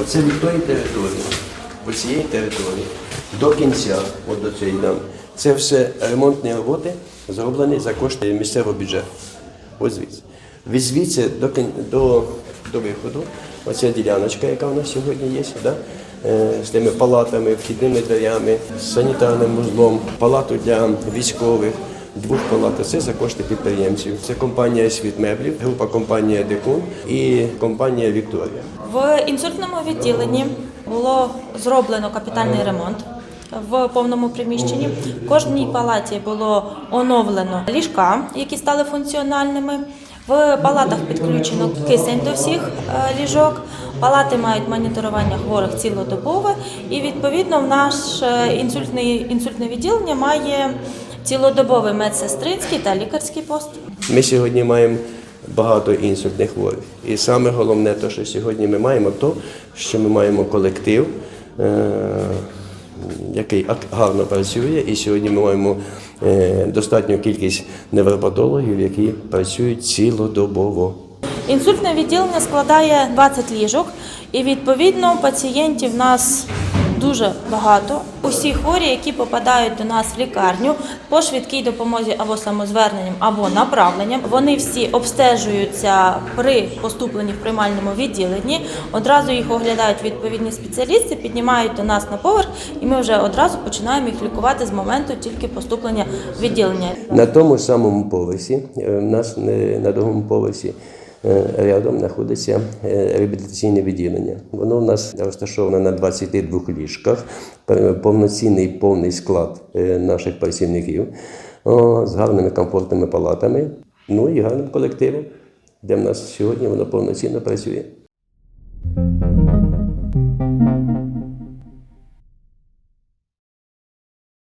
Оце від тої території, ось цієї території, до кінця, от до цієї дам. Це все ремонтні роботи зроблені за кошти місцевого бюджету. Ось звідси. Від звідси до, до, до виходу, оця діляночка, яка у нас сьогодні є, да? е, з тими палатами, вхідними дверями, санітарним вузлом, палату для військових. Двох палат це за кошти підприємців. Це компанія Світ меблів, група компанія Декун і компанія Вікторія. В інсультному відділенні було зроблено капітальний ремонт в повному приміщенні. В кожній палаті було оновлено ліжка, які стали функціональними. В палатах підключено кисень до всіх е, ліжок. Палати мають моніторування хворих цілодобове, і відповідно в наше інсультний, інсультне відділення має цілодобовий медсестринський та лікарський пост. Ми сьогодні маємо багато інсультних хворих. І саме головне, те, що сьогодні ми маємо, то, що ми маємо колектив, е, який гарно працює, і сьогодні ми маємо е, достатню кількість невропатологів, які працюють цілодобово. Інсультне відділення складає 20 ліжок, і відповідно пацієнтів нас дуже багато. Усі хворі, які попадають до нас в лікарню по швидкій допомозі або самозверненням, або направленням, вони всі обстежуються при поступленні в приймальному відділенні. Одразу їх оглядають відповідні спеціалісти, піднімають до нас на поверх, і ми вже одразу починаємо їх лікувати з моменту тільки поступлення в відділення. На тому самому поверсі, е, в нас е, на другому поверсі рядом знаходиться е, реабілітаційне відділення. Воно у нас розташоване на 22 ліжках, повноцінний повний склад е, наших працівників з гарними комфортними палатами, ну і гарним колективом, де в нас сьогодні воно повноцінно працює.